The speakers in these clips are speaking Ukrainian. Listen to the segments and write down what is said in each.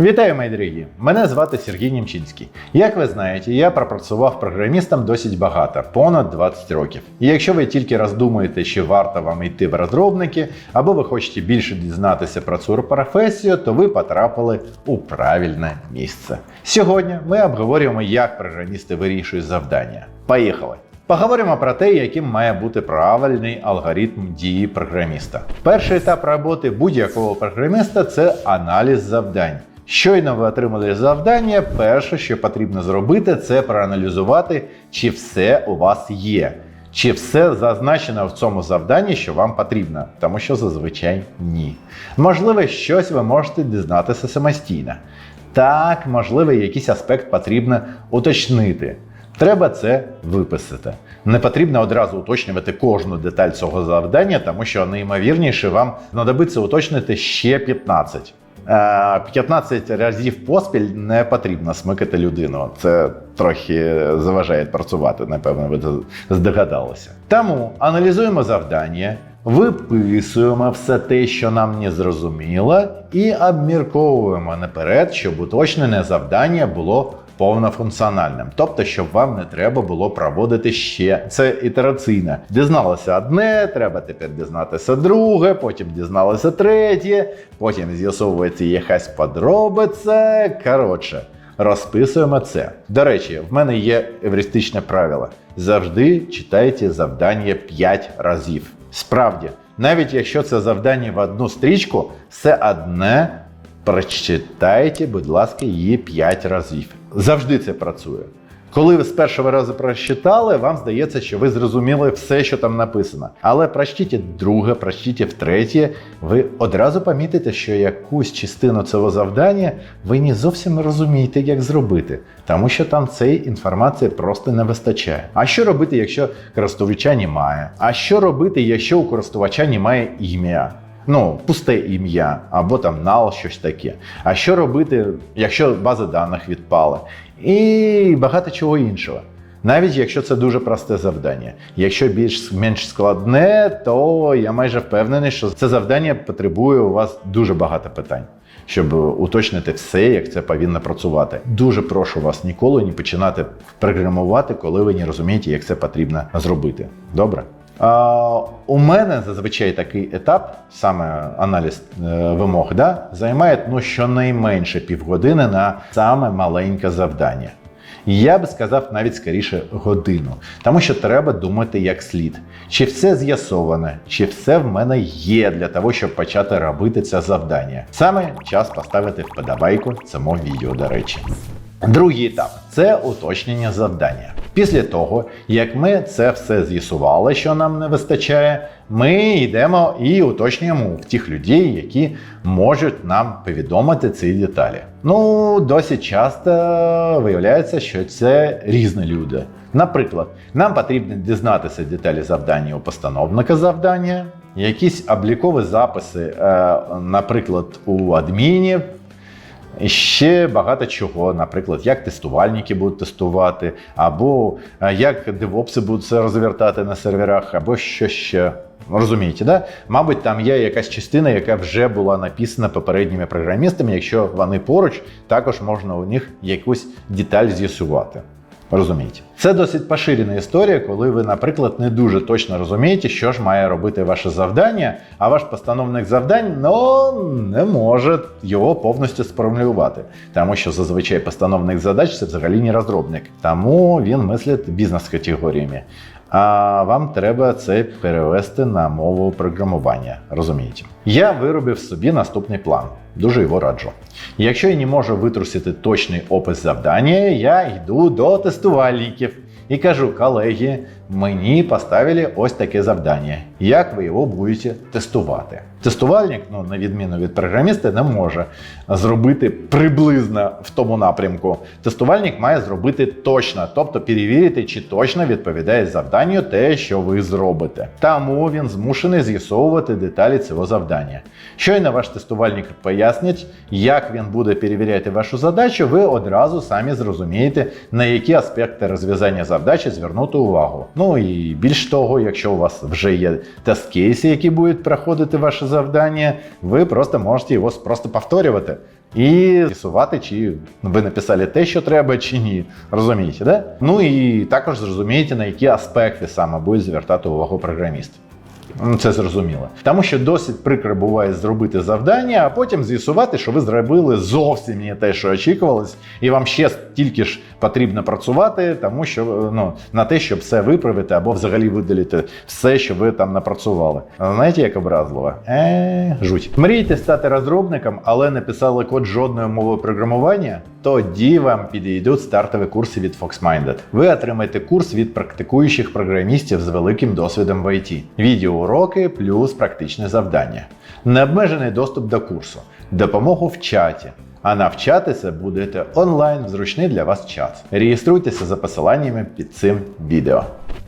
Вітаю, мої дорогі! Мене звати Сергій Німчинський. Як ви знаєте, я пропрацював програмістом досить багато, понад 20 років. І якщо ви тільки роздумуєте, чи варто вам йти в розробники, або ви хочете більше дізнатися про цю професію, то ви потрапили у правильне місце. Сьогодні ми обговорюємо, як програмісти вирішують завдання. Поїхали! Поговоримо про те, яким має бути правильний алгоритм дії програміста. Перший етап роботи будь-якого програміста це аналіз завдань. Щойно ви отримали завдання, перше, що потрібно зробити, це проаналізувати, чи все у вас є. Чи все зазначено в цьому завданні, що вам потрібно, тому що зазвичай ні. Можливо, щось ви можете дізнатися самостійно. Так, можливо, якийсь аспект потрібно уточнити. Треба це виписати. Не потрібно одразу уточнювати кожну деталь цього завдання, тому що найімовірніше вам знадобиться уточнити ще 15. Е, 15 разів поспіль не потрібно смикати людину. Це трохи заважає працювати, напевно, ви здогадалися. Тому аналізуємо завдання, виписуємо все те, що нам не зрозуміло, і обмірковуємо наперед, щоб уточнене завдання було повнофункціональним, тобто, щоб вам не треба було проводити ще це ітераційне. Дізналося одне, треба тепер дізнатися друге, потім дізналося третє, потім з'ясовується якась подробиця. Коротше, розписуємо це. До речі, в мене є евристичне правило: завжди читайте завдання 5 разів. Справді, навіть якщо це завдання в одну стрічку, все одне прочитайте, будь ласка, її 5 разів. Завжди це працює. Коли ви з першого разу прочитали, вам здається, що ви зрозуміли все, що там написано. Але прочтіть друге, прочтіть втретє, ви одразу помітите, що якусь частину цього завдання ви не зовсім не розумієте, як зробити, тому що там цієї інформації просто не вистачає. А що робити, якщо користувача немає? А що робити, якщо у користувача немає ім'я? Ну, пусте ім'я або там нал, щось таке. А що робити, якщо база даних відпала? І багато чого іншого. Навіть якщо це дуже просте завдання. Якщо більш менш складне, то я майже впевнений, що це завдання потребує у вас дуже багато питань, щоб уточнити все, як це повинно працювати. Дуже прошу вас ніколи не починати програмувати, коли ви не розумієте, як це потрібно зробити. Добре? У мене зазвичай такий етап, саме аналіз е, вимог, да, займає ну, щонайменше півгодини на саме маленьке завдання. Я би сказав навіть скоріше годину, тому що треба думати як слід. Чи все з'ясоване, чи все в мене є для того, щоб почати робити це завдання. Саме час поставити вподобайку цьому відео, до речі. Другий етап це уточнення завдання. Після того, як ми це все з'ясували, що нам не вистачає, ми йдемо і уточнюємо в тих людей, які можуть нам повідомити ці деталі. Ну, досить часто виявляється, що це різні люди. Наприклад, нам потрібно дізнатися деталі завдання у постановника завдання, якісь облікові записи, е, наприклад, у адмінів. Ще багато чого, наприклад, як тестувальники будуть тестувати, або е, як девопси будуть це розвертати на серверах, або що ще. Розумієте, да? Мабуть, там є якась частина, яка вже була написана попередніми програмістами. Якщо вони поруч, також можна у них якусь деталь з'ясувати. Розумієте? Це досить поширена історія, коли ви, наприклад, не дуже точно розумієте, що ж має робити ваше завдання, а ваш постановник завдань ну, не може його повністю сформулювати. Тому що зазвичай постановник задач це взагалі не розробник. Тому він мислить бізнес-категоріями. А вам треба це перевести на мову програмування. Розумієте? Я виробив собі наступний план. Дуже його раджу. Якщо я не можу витрусити точний опис завдання, я йду до тестувальників і кажу, колеги, мені поставили ось таке завдання. Як ви його будете тестувати? Тестувальник, ну на відміну від програміста, не може зробити приблизно в тому напрямку. Тестувальник має зробити точно, тобто перевірити, чи точно відповідає завданню те, що ви зробите. Тому він змушений з'ясовувати деталі цього завдання. Щойно ваш тестувальник пояснить, як він буде перевіряти вашу задачу, ви одразу самі зрозумієте, на які аспекти розв'язання завдачі звернути увагу. Ну і більш того, якщо у вас вже є тест-кейси, які будуть проходити ваше завдання, ви просто можете його просто повторювати. і з'ясувати, чи ви написали те, що треба, чи ні. Розумієте, да? Ну і також зрозумієте, на які аспекти саме буде звертати увагу програміст. Ну, Це зрозуміло. Тому що досить прикро буває зробити завдання, а потім з'ясувати, що ви зробили зовсім не те, що очікувалось, і вам ще стільки ж потрібно працювати, тому що ну, на те, щоб все виправити або взагалі видалити все, що ви там напрацювали. Знаєте, як образливо? Е, жуть. Мрієте стати розробником, але не писали код жодною мовою програмування? Тоді вам підійдуть стартові курси від FoxMinded. Ви отримаєте курс від практикуючих програмістів з великим досвідом в ІТ. Відеоуроки плюс практичне завдання. Необмежений доступ до курсу, допомогу в чаті. А навчатися будете онлайн в зручний для вас час. Реєструйтеся за посиланнями під цим відео.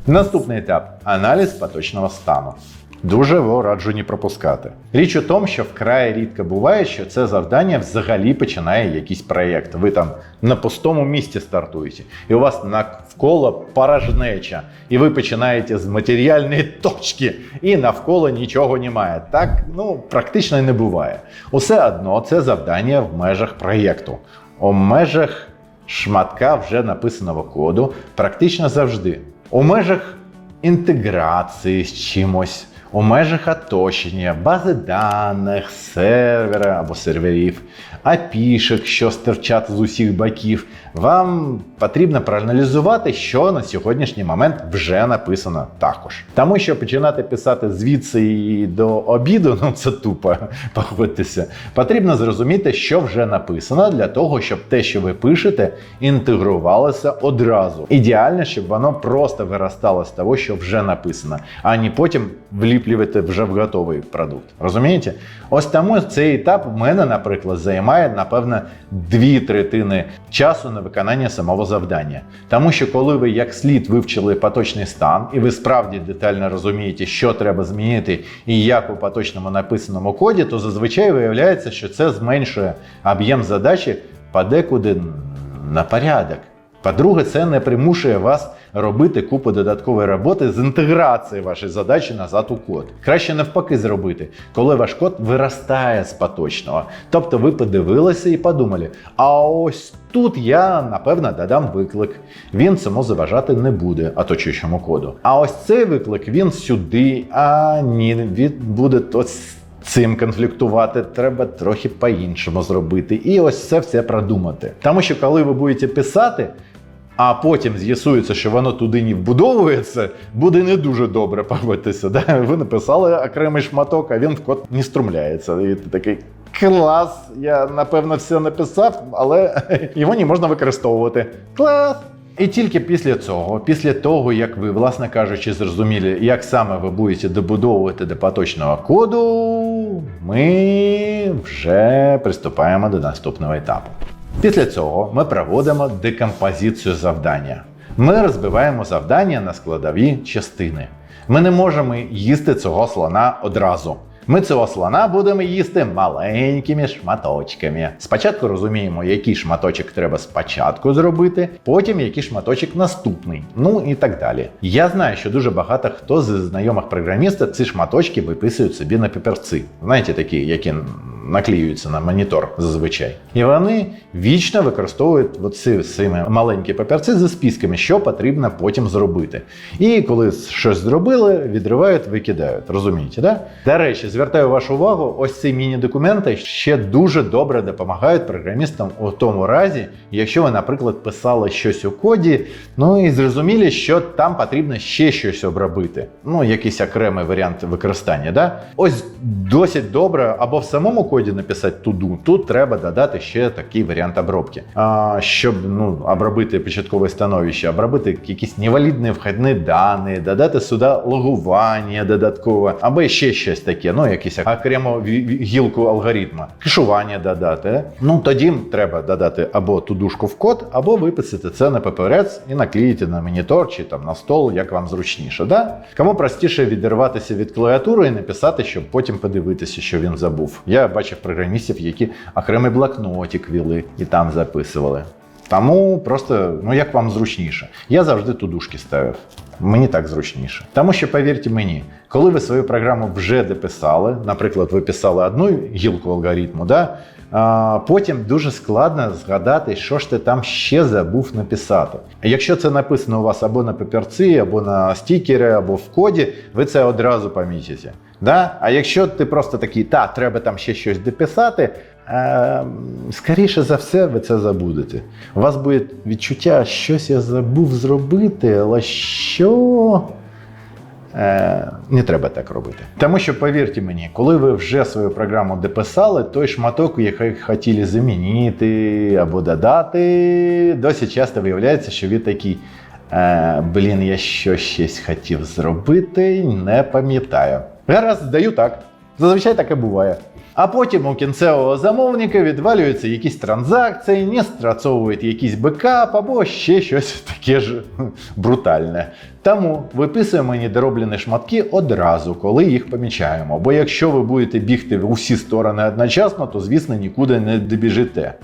Наступний етап аналіз поточного стану. Дуже раджу не пропускати. Річ у тому, що вкрай рідко буває, що це завдання взагалі починає якийсь проєкт. Ви там на пустому місці стартуєте, і у вас навколо порожнеча, і ви починаєте з матеріальної точки, і навколо нічого немає. Так ну практично не буває. Усе одно це завдання в межах проєкту. У межах шматка вже написаного коду практично завжди. У межах інтеграції з чимось, у межах оточення, бази даних, сервера або серверів, апішек, що стирчать з усіх боків. Вам потрібно проаналізувати, що на сьогоднішній момент вже написано також. Тому що починати писати звідси і до обіду, ну це тупо, погодьтеся. Потрібно зрозуміти, що вже написано для того, щоб те, що ви пишете, інтегрувалося одразу. Ідеально, щоб воно просто виростало з того, що вже написано, а не потім вліплювати вже в готовий продукт. Розумієте? Ось тому цей етап в мене, наприклад, займає, напевно, дві третини часу на виконання самого завдання. Тому що коли ви як слід вивчили поточний стан, і ви справді детально розумієте, що треба змінити і як у поточному написаному коді, то зазвичай виявляється, що це зменшує об'єм задачі подекуди на порядок. По-друге, це не примушує вас робити купу додаткової роботи з інтеграції вашої задачі назад у код. Краще навпаки зробити, коли ваш код виростає з поточного. Тобто ви подивилися і подумали, а ось тут я напевно додам виклик. Він цьому заважати не буде оточуючому коду. А ось цей виклик він сюди, а ні, він буде ось цим конфліктувати, треба трохи по-іншому зробити. І ось це все продумати. Тому що коли ви будете писати. А потім з'ясується, що воно туди не вбудовується, буде не дуже добре погодьтеся. Да? Ви написали окремий шматок, а він в код не струмляється. І ти такий клас, я напевно все написав, але його не можна використовувати. Клас! І тільки після цього, після того, як ви, власне кажучи, зрозуміли, як саме ви будете добудовувати до поточного коду, ми вже приступаємо до наступного етапу. Після цього ми проводимо декомпозицію завдання. Ми розбиваємо завдання на складові частини. Ми не можемо їсти цього слона одразу. Ми цього слона будемо їсти маленькими шматочками. Спочатку розуміємо, який шматочок треба спочатку зробити, потім який шматочок наступний, ну і так далі. Я знаю, що дуже багато хто з знайомих програмістів ці шматочки виписують собі на папірці. Знаєте, такі, які наклеюються на монітор зазвичай. І вони вічно використовують оці цими маленькі папірці зі списками, що потрібно потім зробити. І коли щось зробили, відривають, викидають. Розумієте, да? До речі, звертаю вашу увагу, ось ці міні-документи ще дуже добре допомагають програмістам у тому разі, якщо ви, наприклад, писали щось у коді, ну і зрозуміли, що там потрібно ще щось обробити. Ну, якийсь окремий варіант використання. Да? Ось досить добре або в самому коді написати туду, тут треба додати ще такий варіант обробки. А, щоб ну, обробити початкове становище, обробити якісь невалідні вхідні дані, додати сюди логування додаткове, або ще щось таке, ну якийсь окремо гілку алгоритму, кешування додати. Ну тоді треба додати або тудушку в код, або виписати це на папірець і наклеїти на монітор чи там на стол, як вам зручніше. Да? Кому простіше відірватися від клавіатури і написати, щоб потім подивитися, що він забув. Я бачив програмістів, які окремий блокнотик вели і там записували. Тому просто, ну як вам зручніше. Я завжди тудушки ставив. Мені так зручніше. Тому що, повірте мені, коли ви свою програму вже дописали, наприклад, ви писали одну гілку алгоритму, да? Потім дуже складно згадати, що ж ти там ще забув написати. Якщо це написано у вас або на папірці, або на стікері, або в коді, ви це одразу помітите. Да? А якщо ти просто такий, та, треба там ще щось дописати, е, скоріше за все, ви це забудете. У вас буде відчуття, щось я забув зробити, але що. Е, не треба так робити. Тому що, повірте мені, коли ви вже свою програму дописали, той шматок, який хотіли замінити або додати, досить часто виявляється, що ви такий. Е, блін, я що щось хотів зробити, не пам'ятаю. Гаразд, здаю так. Зазвичай таке буває. А потім у кінцевого замовника відвалюються якісь транзакції, не страцовують якийсь бекап або ще щось таке ж брутальне. Тому виписуємо недороблені шматки одразу, коли їх помічаємо. Бо якщо ви будете бігти в усі сторони одночасно, то звісно нікуди не добіжите.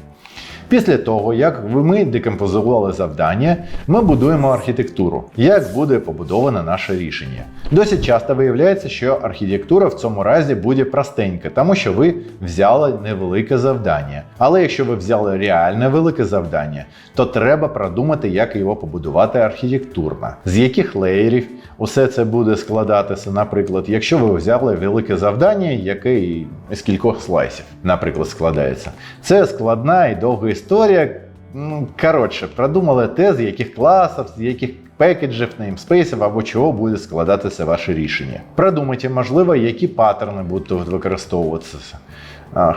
Після того, як ми декомпозували завдання, ми будуємо архітектуру, як буде побудоване наше рішення. Досить часто виявляється, що архітектура в цьому разі буде простенька, тому що ви взяли невелике завдання. Але якщо ви взяли реальне велике завдання, то треба продумати, як його побудувати архітектурно, з яких леєрів усе це буде складатися. Наприклад, якщо ви взяли велике завдання, яке з кількох слайсів, наприклад, складається. Це складна і довга історія. Ну, коротше, продумали те, з яких класів, з яких пекеджів, неймспейсів або чого буде складатися ваше рішення. Продумайте, можливо, які паттерни будуть використовуватися.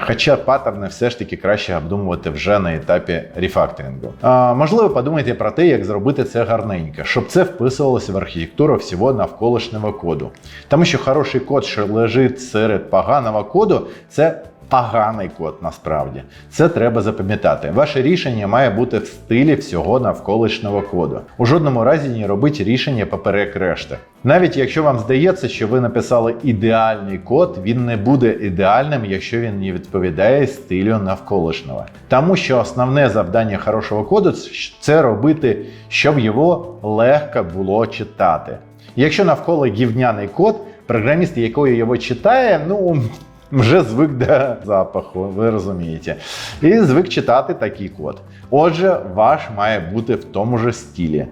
Хоча паттерни все ж таки краще обдумувати вже на етапі рефакторингу. А, Можливо, подумайте про те, як зробити це гарненько, щоб це вписувалося в архітектуру всього навколишнього коду. Тому що хороший код, що лежить серед поганого коду, це поганий код насправді. Це треба запам'ятати. Ваше рішення має бути в стилі всього навколишнього коду. У жодному разі не робіть рішення поперек решти. Навіть якщо вам здається, що ви написали ідеальний код, він не буде ідеальним, якщо він не відповідає стилю навколишнього. Тому що основне завдання хорошого коду це робити, щоб його легко було читати. Якщо навколо гівняний код, програміст, який його читає, ну вже звик до запаху, ви розумієте. І звик читати такий код. Отже, ваш має бути в тому ж стилі.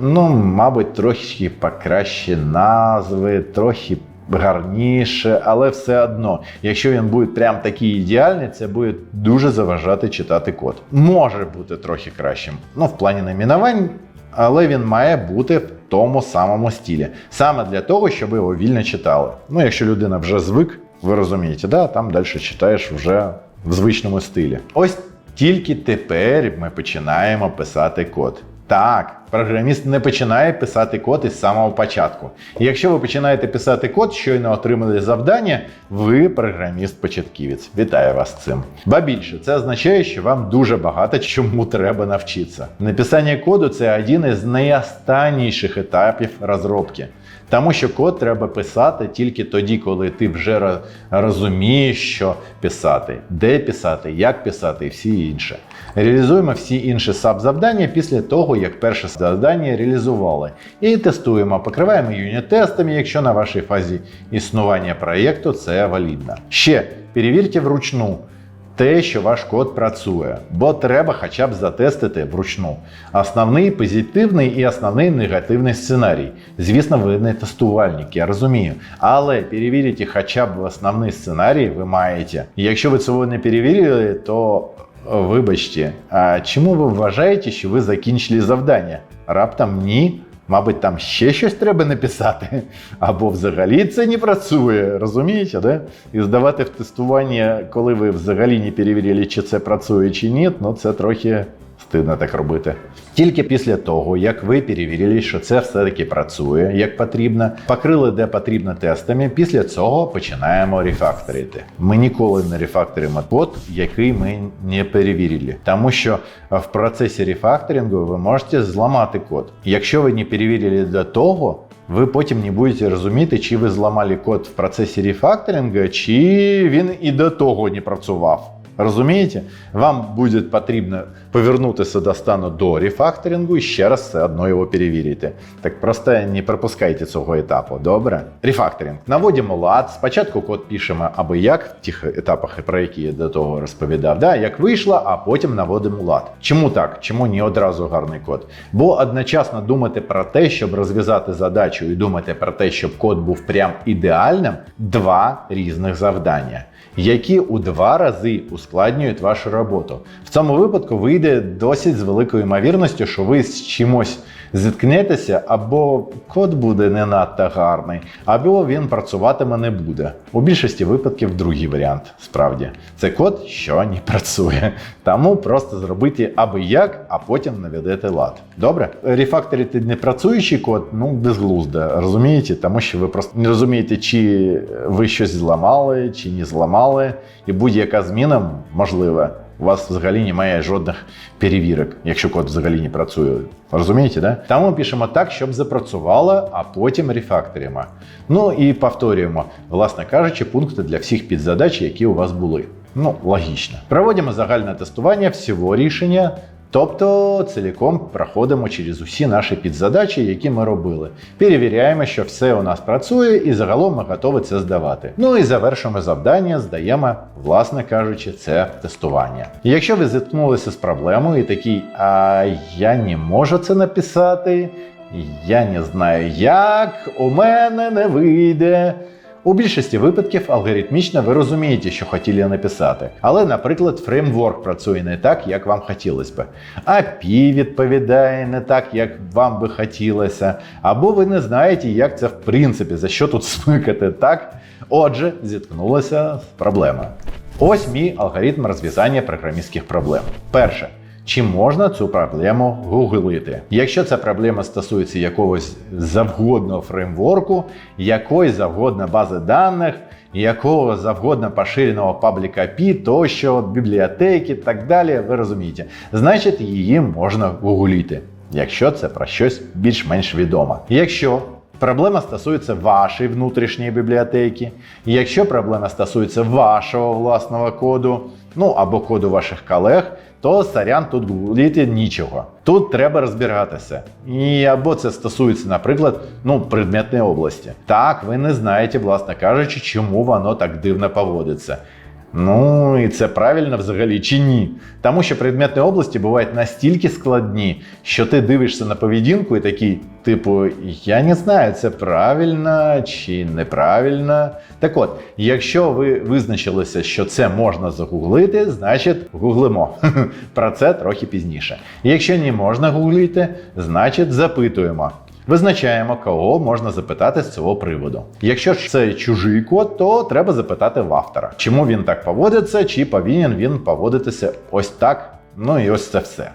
Ну, мабуть, трохи покраще назви, трохи гарніше, але все одно, якщо він буде прям такий ідеальний, це буде дуже заважати читати код. Може бути трохи кращим. Ну, в плані номінувань, але він має бути в тому самому стилі. Саме для того, щоб його вільно читали. Ну, якщо людина вже звик, ви розумієте, да? там далі читаєш вже в звичному стилі. Ось тільки тепер ми починаємо писати код. Так, програміст не починає писати код із самого початку. І якщо ви починаєте писати код, щойно отримали завдання, ви програміст-початківець. Вітаю вас цим. Ба більше, це означає, що вам дуже багато чому треба навчитися. Написання коду це один із найостанніших етапів розробки. Тому що код треба писати тільки тоді, коли ти вже розумієш, що писати, де писати, як писати і всі інше. Реалізуємо всі інші саб-завдання після того, як перше завдання реалізували. І тестуємо, покриваємо юніт-тестами, якщо на вашій фазі існування проєкту це валідно. Ще перевірте вручну. Те, що ваш код працює, бо треба хоча б затестити вручну. Основний позитивний і основний негативний сценарій. Звісно, ви не тестувальник, я розумію. Але перевірити хоча б основний сценарій ви маєте. Якщо ви цього не перевірили, то вибачте, а чому ви вважаєте, що ви закінчили завдання? Раптом ні. Мабуть, там ще щось треба написати, або взагалі це не працює, розумієте, да? І здавати в тестування, коли ви взагалі не перевірили, чи це працює чи ні, ну це трохи стидно так робити. Тільки після того, як ви перевірили, що це все-таки працює як потрібно, покрили де потрібно тестами, після цього починаємо рефакторити. Ми ніколи не рефакторимо код, який ми не перевірили. Тому що в процесі рефакторингу ви можете зламати код. Якщо ви не перевірили до того, ви потім не будете розуміти, чи ви зламали код в процесі рефакторингу, чи він і до того не працював. Розумієте? Вам буде потрібно повернутися до стану до рефакторингу і ще раз все одно його перевірити. Так просто не пропускайте цього етапу. Добре? Рефакторинг. Наводимо лад. Спочатку код пишемо аби як в тих етапах, про які я до того розповідав. Да? Як вийшло, а потім наводимо лад. Чому так? Чому не одразу гарний код? Бо одночасно думати про те, щоб розв'язати задачу, і думати про те, щоб код був прям ідеальним два різних завдання які у два рази ускладнюють вашу роботу. В цьому випадку вийде досить з великою ймовірністю, що ви з чимось зіткнетеся, або код буде не надто гарний, або він працюватиме не буде. У більшості випадків другий варіант. Справді, це код, що не працює. Тому просто зробити аби як, а потім наведете лад. Добре? Рефакторити непрацюючий код, ну безглуздо, розумієте? Тому що ви просто не розумієте, чи ви щось зламали, чи не зламали, і будь-яка зміна можлива. У вас взагалі немає жодних перевірок, якщо код взагалі не працює. Розумієте, да? Тому пишемо так, щоб запрацювало, а потім рефакторимо. Ну і повторюємо, власне кажучи, пункти для всіх підзадач, які у вас були. Ну, логічно. Проводимо загальне тестування всього рішення. Тобто цілком проходимо через усі наші підзадачі, які ми робили. Перевіряємо, що все у нас працює, і загалом ми готові це здавати. Ну і завершуємо завдання, здаємо, власне кажучи, це тестування. Якщо ви зіткнулися з проблемою і такий, а я не можу це написати, я не знаю як, у мене не вийде. У більшості випадків алгоритмічно ви розумієте, що хотіли написати. Але, наприклад, фреймворк працює не так, як вам хотілося би. API відповідає не так, як вам би хотілося. Або ви не знаєте, як це в принципі, за що тут смикати так. Отже, зіткнулися з проблемою. Ось мій алгоритм розв'язання програмістських проблем. Перше. Чи можна цю проблему гуглити? Якщо ця проблема стосується якогось завгодного фреймворку, якої завгодно бази даних, якого завгодно поширеного пабліка API, тощо, бібліотеки так далі, ви розумієте, значить її можна гуглити, якщо це про щось більш-менш відоме. Якщо Проблема стосується вашої внутрішньої бібліотеки. Якщо проблема стосується вашого власного коду, ну або коду ваших колег, то сорян тут гуліти нічого. Тут треба розбиратися. І або це стосується, наприклад, ну, предметної області. Так, ви не знаєте, власне кажучи, чому воно так дивно поводиться. Ну і це правильно взагалі чи ні? Тому що предметні області бувають настільки складні, що ти дивишся на поведінку і такий, типу, я не знаю, це правильно чи неправильно. Так от, якщо ви визначилися, що це можна загуглити, значить гуглимо. Про це трохи пізніше. Якщо не можна гуглити, значить запитуємо. Визначаємо, кого можна запитати з цього приводу. Якщо ж це чужий код, то треба запитати в автора, чому він так поводиться, чи повинен він поводитися ось так. Ну і ось це все.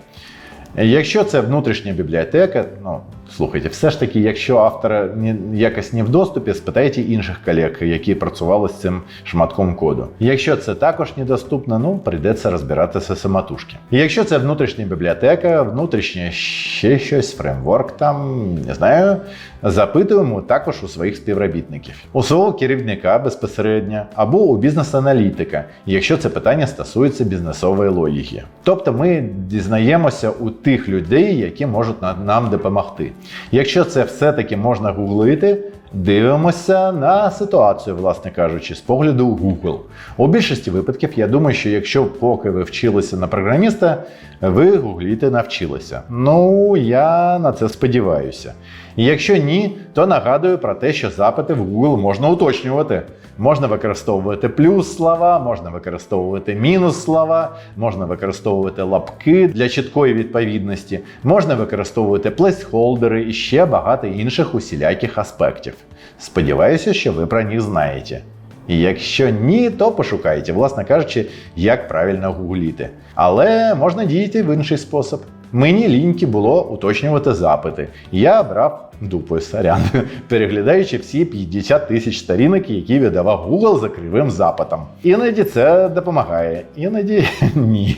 Якщо це внутрішня бібліотека, ну слухайте, все ж таки, якщо автор якось не в доступі, спитайте інших колег, які працювали з цим шматком коду. Якщо це також недоступно, ну прийдеться розбиратися самотужки. Якщо це внутрішня бібліотека, внутрішнє ще щось, фреймворк там, не знаю, запитуємо також у своїх співробітників, у свого керівника безпосередньо або у бізнес-аналітика, якщо це питання стосується бізнесової логіки. Тобто ми дізнаємося у тих людей, які можуть нам допомогти. Якщо це все-таки можна гуглити, дивимося на ситуацію, власне кажучи, з погляду Google. У більшості випадків я думаю, що якщо поки ви вчилися на програміста, ви гугліти навчилися. Ну, я на це сподіваюся. І якщо ні, то нагадую про те, що запити в Google можна уточнювати. Можна використовувати плюс слова, можна використовувати мінус слова, можна використовувати лапки для чіткої відповідності, можна використовувати плейсхолдери і ще багато інших усіляких аспектів. Сподіваюся, що ви про них знаєте. І якщо ні, то пошукайте, власне кажучи, як правильно гугліти. Але можна діяти в інший спосіб. Мені ліньки було уточнювати запити. Я брав дупою сорян, переглядаючи всі 50 тисяч сторінок, які видавав Google за кривим запитом. Іноді це допомагає, іноді ні.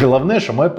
Головне, що ми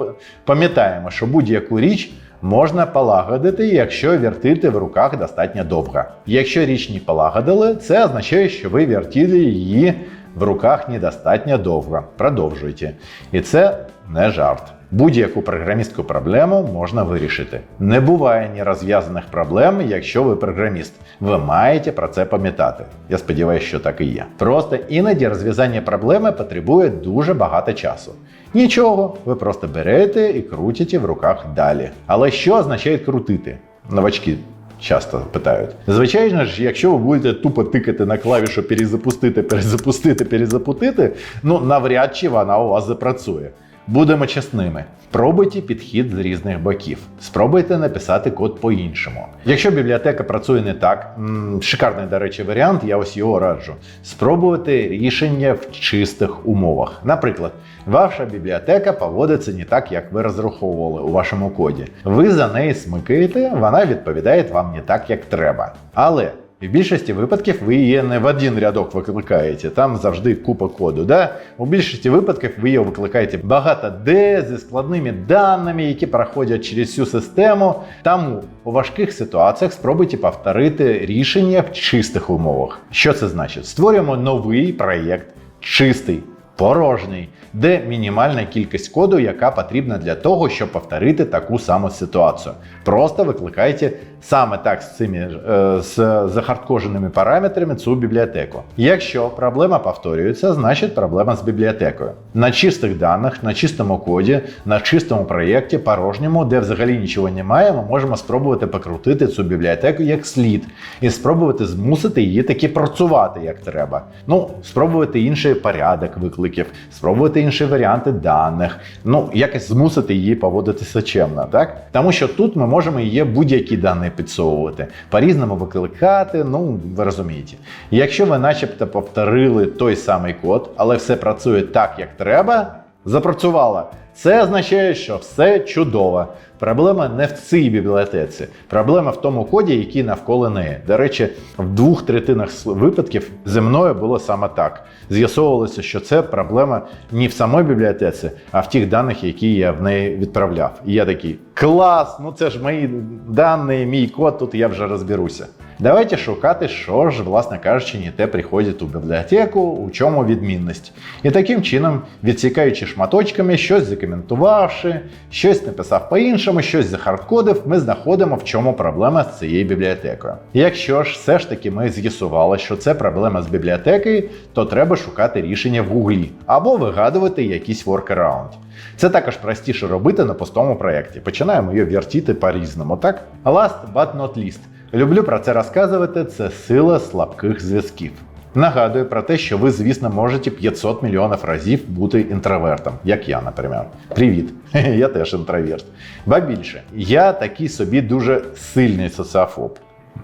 пам'ятаємо, що будь-яку річ. Можна полагодити, якщо вертити в руках достатньо довго. Якщо річ не полагодили, це означає, що ви вертіли її в руках недостатньо довго. Продовжуйте. І це не жарт. Будь-яку програмістську проблему можна вирішити. Не буває нерозв'язаних проблем, якщо ви програміст. Ви маєте про це пам'ятати. Я сподіваюся, що так і є. Просто іноді розв'язання проблеми потребує дуже багато часу. Нічого, ви просто берете і крутите в руках далі. Але що означає крутити? Новачки часто питають. Звичайно ж, якщо ви будете тупо тикати на клавішу перезапустити, перезапустити, перезапустити, ну навряд чи вона у вас запрацює. Будемо чесними. Пробуйте підхід з різних боків. Спробуйте написати код по-іншому. Якщо бібліотека працює не так, шикарний, до речі, варіант, я ось його раджу. Спробувати рішення в чистих умовах. Наприклад, ваша бібліотека поводиться не так, як ви розраховували у вашому коді. Ви за неї смикаєте, вона відповідає вам не так, як треба. Але в більшості випадків ви її не в один рядок викликаєте, там завжди купа коду. Да? У більшості випадків ви її викликаєте багато де зі складними даними, які проходять через всю систему. Тому у важких ситуаціях спробуйте повторити рішення в чистих умовах. Що це значить? Створюємо новий проєкт, чистий. Порожній, де мінімальна кількість коду, яка потрібна для того, щоб повторити таку саму ситуацію. Просто викликайте саме так з цими е, з захардкоженими параметрами цю бібліотеку. Якщо проблема повторюється, значить проблема з бібліотекою. На чистих даних, на чистому коді, на чистому проєкті, порожньому, де взагалі нічого немає, ми можемо спробувати покрутити цю бібліотеку як слід і спробувати змусити її таки працювати як треба. Ну, спробувати інший порядок викликів, спробувати інші варіанти даних, ну якось змусити її поводитися чемно, так? Тому що тут ми можемо її будь-які дані підсовувати, по-різному викликати, ну ви розумієте. Якщо ви начебто повторили той самий код, але все працює так, як треба, запрацювало. Це означає, що все чудово. Проблема не в цій бібліотеці. Проблема в тому коді, який навколо неї. До речі, в двох третинах випадків зі мною було саме так. З'ясовувалося, що це проблема не в самій бібліотеці, а в тих даних, які я в неї відправляв. І я такий клас! Ну це ж мої дані, мій код, тут я вже розберуся. Давайте шукати, що ж, власне кажучи, не те приходить у бібліотеку, у чому відмінність. І таким чином, відсікаючи шматочками, щось закоментувавши, щось написав по-іншому, щось захардкодив, ми знаходимо, в чому проблема з цією бібліотекою. Якщо ж все ж таки ми з'ясували, що це проблема з бібліотекою, то треба шукати рішення в гуглі або вигадувати якийсь workaround. Це також простіше робити на пустому проєкті. Починаємо її вертіти по-різному, так? Last but not least. Люблю про це розказувати. Це сила слабких зв'язків. Нагадую про те, що ви, звісно, можете 500 мільйонів разів бути інтровертом, як я, наприклад. Привіт, я теж інтроверт. Ба більше, я такий собі дуже сильний соціофоб.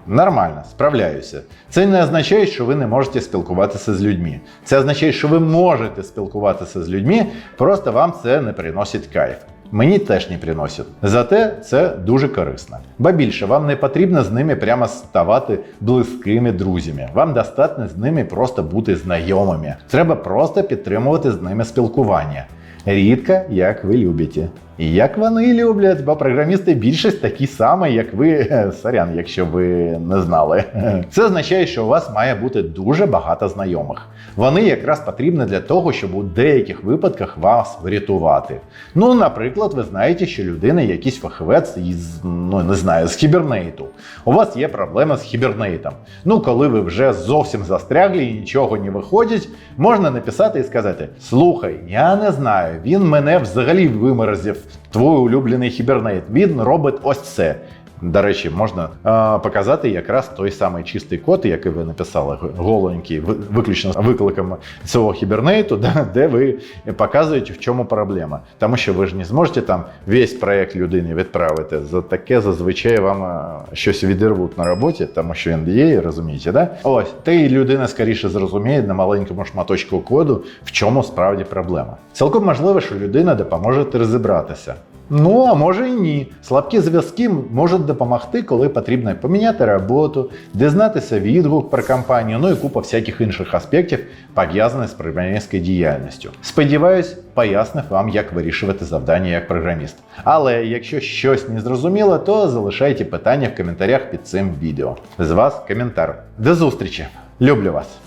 Нормально, справляюся. Це не означає, що ви не можете спілкуватися з людьми. Це означає, що ви можете спілкуватися з людьми, просто вам це не приносить кайф. Мені теж не приносять. Зате це дуже корисно. Ба більше, вам не потрібно з ними прямо ставати близькими друзями. Вам достатньо з ними просто бути знайомими. Треба просто підтримувати з ними спілкування. Рідко, як ви любите. Як вони люблять, бо програмісти більшість такі самі, як ви. Сорян, якщо ви не знали. Це означає, що у вас має бути дуже багато знайомих. Вони якраз потрібні для того, щоб у деяких випадках вас врятувати. Ну, наприклад, ви знаєте, що людина якийсь фахівець із, ну не знаю, з хібернейту. У вас є проблема з хібернейтом. Ну, коли ви вже зовсім застрягли і нічого не виходить, можна написати і сказати: Слухай, я не знаю, він мене взагалі виморозив. Твій улюблений хібернейт. Він робить ось це. До речі, можна е, показати якраз той самий чистий код, який ви написали, голенький, виключно з викликом цього хібернейту, да, де ви показуєте, в чому проблема. Тому що ви ж не зможете там весь проект людині відправити. За таке зазвичай вам щось відірвуть на роботі, тому що є, розумієте, да? Ось, й людина скоріше зрозуміє на маленькому шматочку коду, в чому справді проблема. Цілком можливо, що людина допоможе розібратися. Ну, а може і ні. Слабкі зв'язки можуть допомогти, коли потрібно поміняти роботу, дізнатися відгук про компанію, ну і купа всяких інших аспектів, пов'язаних з програмістською діяльністю. Сподіваюсь, пояснив вам, як вирішувати завдання як програміст. Але якщо щось не зрозуміло, то залишайте питання в коментарях під цим відео. З вас коментар. До зустрічі! Люблю вас!